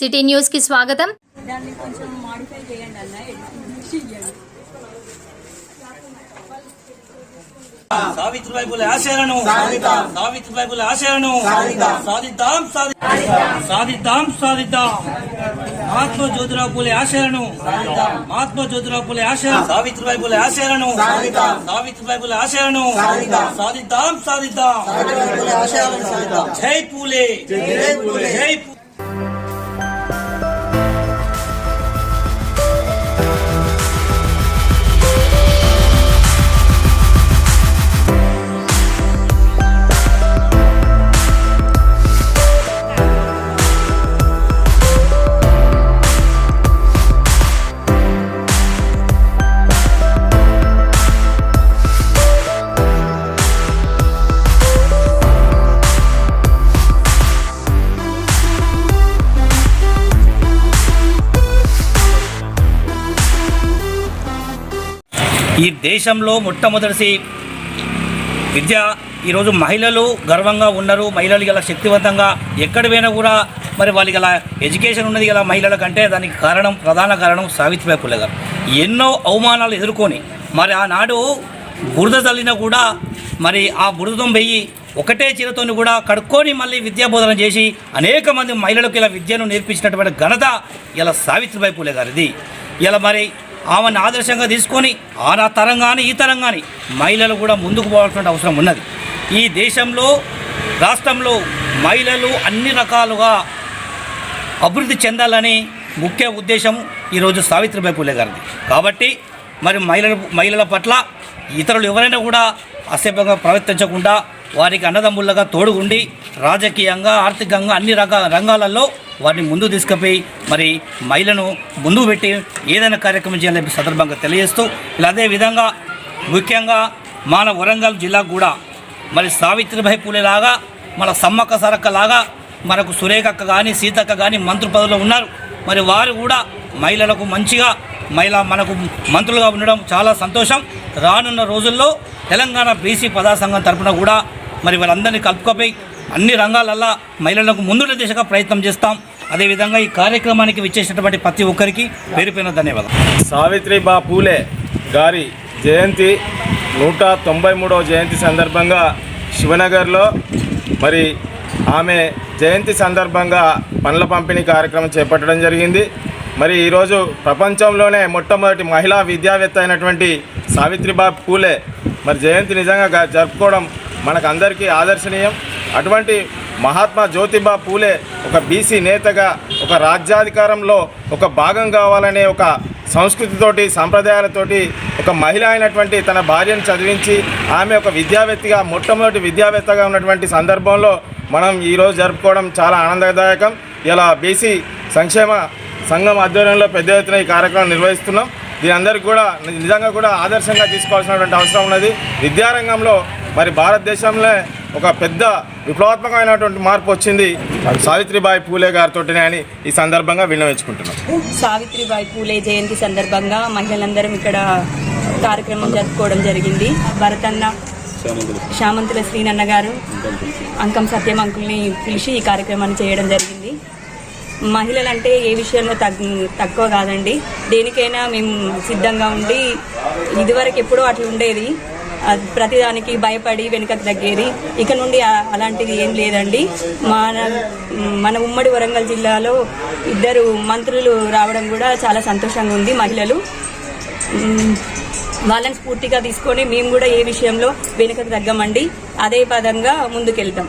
City న్యూస్కి స్వాగతం. దాన్ని కొంచెం మాడిఫై చేయండి అన్న. సావిత్రిబాయి పులే ఆశయాలను. సావిత్రిబాయి పులే ఆశయాలను. సాధిద్దాం. సాధిద్దాం సాధిద్దాం. సాధిద్దాం. మహాత్మా జ్యోతిరావు పులే ఆశయాలను. మహాత్మా జ్యోతిరావు పులే ఆశయాలను. సావిత్రిబాయి పులే ఆశయాలను. సావిత్రిబాయి పులే ఆశయాలను. సాధిద్దాం. సాధిద్దాం జై పూలే. జై పూలే. Bye. ఈ దేశంలో మొట్టమొదటి విద్య ఈరోజు మహిళలు గర్వంగా ఉన్నారు. మహిళలు ఇలా శక్తివంతంగా ఎక్కడ పోయినా కూడా మరి వాళ్ళకి ఇలా ఎడ్యుకేషన్ ఉన్నది ఇలా మహిళల కంటే దానికి కారణం ప్రధాన కారణం సావిత్రిబాయి పుల్లె గారు. ఎన్నో అవమానాలు ఎదుర్కొని మరి ఆనాడు బురద చల్లినా కూడా మరి ఆ బురదం వెయ్యి ఒకటే చీరతోని కూడా కడుక్కొని మళ్ళీ విద్యాబోధన చేసి అనేక మంది మహిళలకు ఇలా విద్యను నేర్పించినటువంటి ఘనత ఇలా సావిత్రిబాయి పూలే గారిది. ఇలా మరి ఆమెను ఆదర్శంగా తీసుకొని ఆ తరం కానీ ఈ తరం కానీ మహిళలు కూడా ముందుకు పోవాల్సిన అవసరం ఉన్నది. ఈ దేశంలో రాష్ట్రంలో మహిళలు అన్ని రకాలుగా అభివృద్ధి చెందాలని ముఖ్య ఉద్దేశం ఈరోజు సావిత్రిబాయి పూలే గారిది. కాబట్టి మరి మహిళల మహిళల పట్ల ఇతరులు ఎవరైనా కూడా అసభ్యంగా ప్రవర్తించకుండా వారికి అన్నదమ్ముళ్ళగా తోడుగుండి రాజకీయంగా ఆర్థికంగా అన్ని రకాల రంగాలలో వారిని ముందు తీసుకుపోయి మరి మహిళను ముందు పెట్టి ఏదైనా కార్యక్రమం చేయాలని సందర్భంగా తెలియజేస్తూ ఇలా అదేవిధంగా ముఖ్యంగా మన వరంగల్ జిల్లాకు కూడా మరి సావిత్రిబాయి పూలేలాగా మన సమ్మక్క సరక్క లాగా మనకు సురేఖక్క కానీ సీతక్క కానీ మంత్రి పదవిలో ఉన్నారు. మరి వారు కూడా మహిళలకు మంచిగా మహిళ మనకు మంత్రులుగా ఉండడం చాలా సంతోషం. రానున్న రోజుల్లో తెలంగాణ బీసీ పదా సంఘం తరఫున కూడా మరి వాళ్ళందరినీ కలుపుకపోయి అన్ని రంగాలల్లో మహిళలకు ముందున్న దిశగా ప్రయత్నం చేస్తాం. అదేవిధంగా ఈ కార్యక్రమానికి విచ్చేసినటువంటి ప్రతి ఒక్కరికి పేరుపైన ధన్యవాదాలు. సావిత్రిబా పూలే గారి జయంతి నూట తొంభై మూడవ జయంతి సందర్భంగా శివనగర్లో మరి ఆమె జయంతి సందర్భంగా పండ్ల పంపిణీ కార్యక్రమం చేపట్టడం జరిగింది. మరి ఈరోజు ప్రపంచంలోనే మొట్టమొదటి మహిళా విద్యావేత్త అయినటువంటి సావిత్రిబా పూలే మరి జయంతి నిజంగా జరుపుకోవడం మనకు అందరికీ ఆదర్శనీయం. అటువంటి మహాత్మా జ్యోతిబా పూలే ఒక బీసీ నేతగా ఒక రాజ్యాధికారంలో ఒక భాగం కావాలనే ఒక సంస్కృతితోటి సాంప్రదాయాలతోటి ఒక మహిళ అయినటువంటి తన భార్యను చదివించి ఆమె ఒక విద్యావేత్తగా మొట్టమొదటి విద్యావేత్తగా ఉన్నటువంటి సందర్భంలో మనం ఈరోజు జరుపుకోవడం చాలా ఆనందదాయకం. ఇలా బీసీ సంక్షేమ సంఘం ఆధ్వర్యంలో పెద్ద ఎత్తున ఈ కార్యక్రమం నిర్వహిస్తున్నాం. దీని అందరికీ కూడా నిజంగా కూడా ఆదర్శంగా తీసుకోవాల్సినటువంటి అవసరం ఉన్నది. విద్యారంగంలో మరి భారతదేశంలో ఒక పెద్ద విప్లవాత్మకమైనటువంటి మార్పు వచ్చింది. సావిత్రిబాయి పూలే గారితోటినే అని ఈ సందర్భంగా విన్నవించుకుంటున్నాం. సావిత్రిబాయి పూలే జయంతి సందర్భంగా మహిళలందరం ఇక్కడ కార్యక్రమం జరుపుకోవడం జరిగింది. భరతన్న శామంతుల శ్రీనన్న గారు అంకం సత్యం అంకుల్ని పిలిచి ఈ కార్యక్రమాన్ని చేయడం జరిగింది. మహిళలంటే ఏ విషయంలో తగ్ తక్కువ కాదండి. దేనికైనా మేము సిద్ధంగా ఉండి ఇదివరకు ఎప్పుడూ అట్లా ఉండేది. ప్రతిదానికి భయపడి వెనుకకు తగ్గేది ఇక నుండి అలాంటిది ఏం లేదండి. మన మన ఉమ్మడి వరంగల్ జిల్లాలో ఇద్దరు మంత్రులు రావడం కూడా చాలా సంతోషంగా ఉంది మహిళలు. వాళ్ళని స్ఫూర్తిగా తీసుకొని మేము కూడా ఏ విషయంలో వెనుకకు తగ్గమండి. అదే పదంగా ముందుకెళ్తాం.